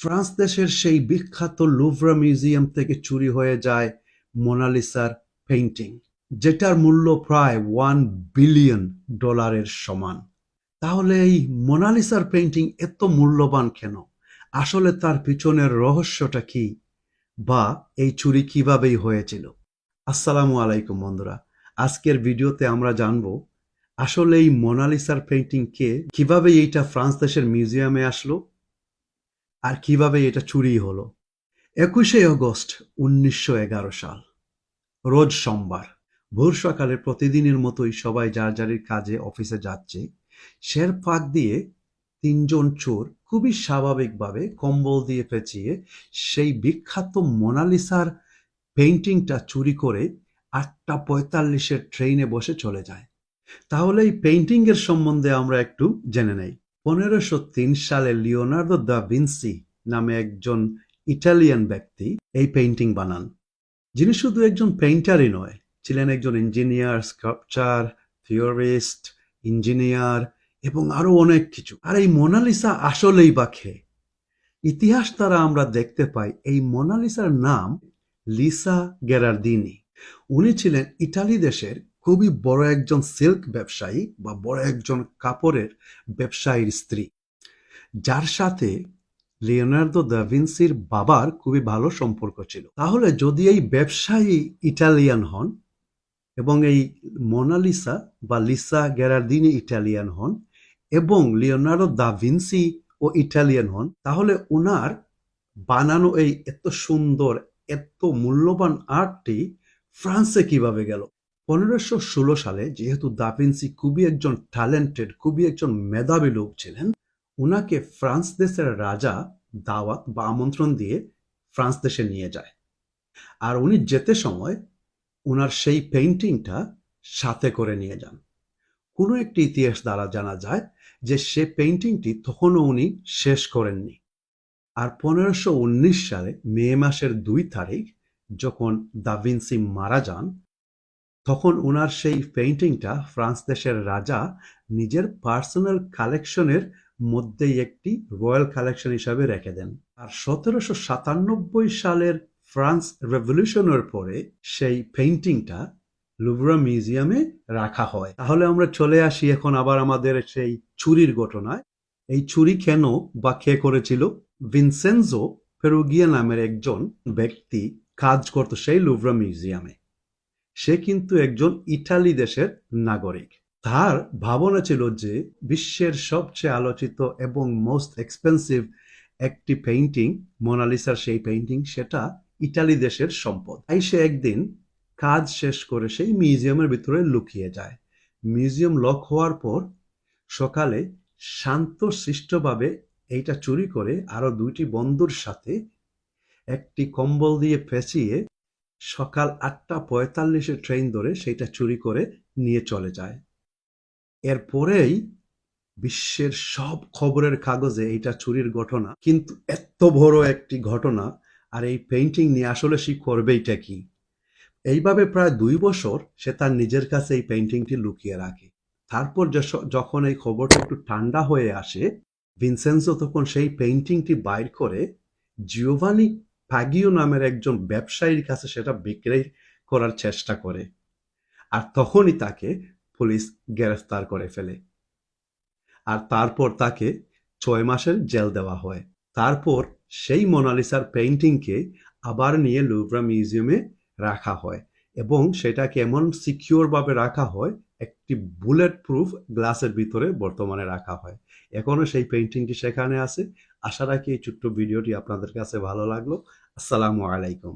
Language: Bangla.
ফ্রান্স দেশের সেই বিখ্যাত লুভরা মিউজিয়াম থেকে চুরি হয়ে যায় মোনালিসার পেইন্টিং, যেটার মূল্য প্রায় ওয়ান বিলিয়ন ডলারের সমান। তাহলে এই মোনালিসার পেইন্টিং এত মূল্যবান কেন? আসলে তার পিছনের রহস্যটা কি? বা এই চুরি কিভাবেই হয়েছিল? আসসালামু আলাইকুম বন্ধুরা, আজকের ভিডিওতে আমরা জানব, আসলে এই মোনালিসার পেইন্টিং কে কীভাবে এইটা ফ্রান্স দেশের মিউজিয়ামে আসলো? আর কীভাবে এটা চুরি হলো? একুশে আগস্ট উনিশশো এগারো সাল, রোজ সোমবার, ভোর সকালে প্রতিদিনের মতোই সবাই যার যারির কাজে অফিসে যাচ্ছে শের ফাঁক দিয়ে তিনজন চোর খুবই স্বাভাবিকভাবে কম্বল দিয়ে পেঁচিয়ে সেই বিখ্যাত মোনালিসার পেইন্টিংটা চুরি করে আটটা পঁয়তাল্লিশের ট্রেনে বসে চলে যায়। তাহলে এই পেইন্টিংয়ের সম্বন্ধে আমরা একটু জেনে নেই। পনেরোশো তিন সালে লিওনার্দো দা ভিনসি নামে একজন ইটালিয়ান ব্যক্তি এই পেইন্টিং বানান। যিনি শুধু একজন পেইন্টারই নয়, ছিলেন একজন ইঞ্জিনিয়ার, স্কাল্পচার, থিওরিস্ট, ইঞ্জিনিয়ার এবং আরও অনেক কিছু। আর এই মোনালিসা আসলেই বা খেয়ে ইতিহাস দ্বারা আমরা দেখতে পাই এই মোনালিসার নাম লিসা গেরার্দিনি উনি ছিলেন ইটালি দেশের খুবই বড় একজন সিল্ক ব্যবসায়ী বা বড় একজন কাপড়ের ব্যবসায়ীর স্ত্রী। যার সাথে লিওনার্দো ভিনসির বাবার খুবই ভালো সম্পর্ক ছিল। তাহলে যদি এই ব্যবসায়ী ইটালিয়ান হন এবং এই মোনালিসা বা লিসা গেরার্দিনি ইটালিয়ান হন এবং লিওনার্দো দা ভিনসি ও ইটালিয়ান হন, তাহলে ওনার বানানো এই এত সুন্দর, এত মূল্যবান আর্টটি ফ্রান্সে কীভাবে গেল? পনেরোশো ষোলো সালে যেহেতু দাভিন্সি খুবই একজন ট্যালেন্টেড খুবই একজন মেধাবী লোক ছিলেন ওনাকে ফ্রান্স দেশের রাজা দাওয়াত বা আমন্ত্রণ দিয়ে ফ্রান্স দেশে নিয়ে যায়। আর উনি যেতে সময় ওনার সেই পেইন্টিংটা সাথে করে নিয়ে যান। কোনো একটি ইতিহাস দ্বারা জানা যায় যে সে পেইন্টিংটি তখনও উনি শেষ করেননি। আর পনেরোশো সালে মে মাসের দুই তারিখ যখন দাভিন্সি মারা যান তখন ওনার সেই পেইন্টিংটা ফ্রান্স দেশের রাজা নিজের পার্সোনাল কালেকশনের মধ্যেই একটি রয়্যাল কালেকশন হিসাবে রেখে দেন। আর সতেরোশো সাতানব্বই সালের ফ্রান্স রেভলিউশনের পরে সেই পেইন্টিংটা লুভরা মিউজিয়ামে রাখা হয়। তাহলে আমরা চলে আসি এখন আবার আমাদের সেই ছুরির ঘটনায়। এই ছুরি কেন বা কে করেছিল? ভিনসেনজো ফেরুগিয়া নামের একজন ব্যক্তি কাজ করত সেই লুভরা মিউজিয়ামে সে কিন্তু একজন ইটালি দেশের নাগরিক। তার ভাবনা ছিল যে বিশ্বের সবচেয়ে আলোচিত এবং মোস্ট এক্সপেন্সিভ একটি পেইন্টিং মোনালিসার সেই পেইন্টিং সেটা ইটালি দেশের সম্পদ। তাই সে একদিন কাজ শেষ করে সেই মিউজিয়ামের ভিতরে লুকিয়ে যায়। মিউজিয়াম লক হওয়ার পর সকালে শান্ত সৃষ্টভাবে এইটা চুরি করে আরও দুইটি বন্ধুর সাথে একটি কম্বল দিয়ে পেঁচিয়ে সকাল আটটা পঁয়তাল্লিশে ট্রেন ধরে সেইটা চুরি করে নিয়ে চলে যায়। এরপরেই বিশ্বের সব খবরের কাগজে এইটা চুরির ঘটনা। কিন্তু এত বড় একটি ঘটনা, আর এই পেইন্টিং নিয়ে আসলে সে করবেইটা কি? এইভাবে প্রায় দুই বছর সে তার নিজের কাছে এই পেইন্টিংটি লুকিয়ে রাখে। তারপর যখন এই খবরটা একটু ঠান্ডা হয়ে আসে ভিনসেন্সো তখন সেই পেইন্টিংটি বাইর করে জিওভানি ফাগিও নামের একজন ব্যবসায়ীর কাছে সেটা বিক্রয় করার চেষ্টা করে, আর তখনই তাকে পুলিশ গ্রেফতার করে ফেলে। আর তারপর তাকে ছয় মাসের জেল দেওয়া হয়। তারপর সেই মোনালিসার পেইন্টিংকে আবার নিয়ে লুভরা মিউজিয়ামে রাখা হয় এবং সেটাকে এমন সিকিউর ভাবে রাখা হয় একটি বুলেট প্রুফ গ্লাসের ভিতরে বর্তমানে রাখা হয়। এখনও সেই পেন্টিংটি সেখানে আছে। আশা রাখি এই ছোট্ট ভিডিওটি আপনাদের কাছে ভালো লাগল। আসসালামু আলাইকুম।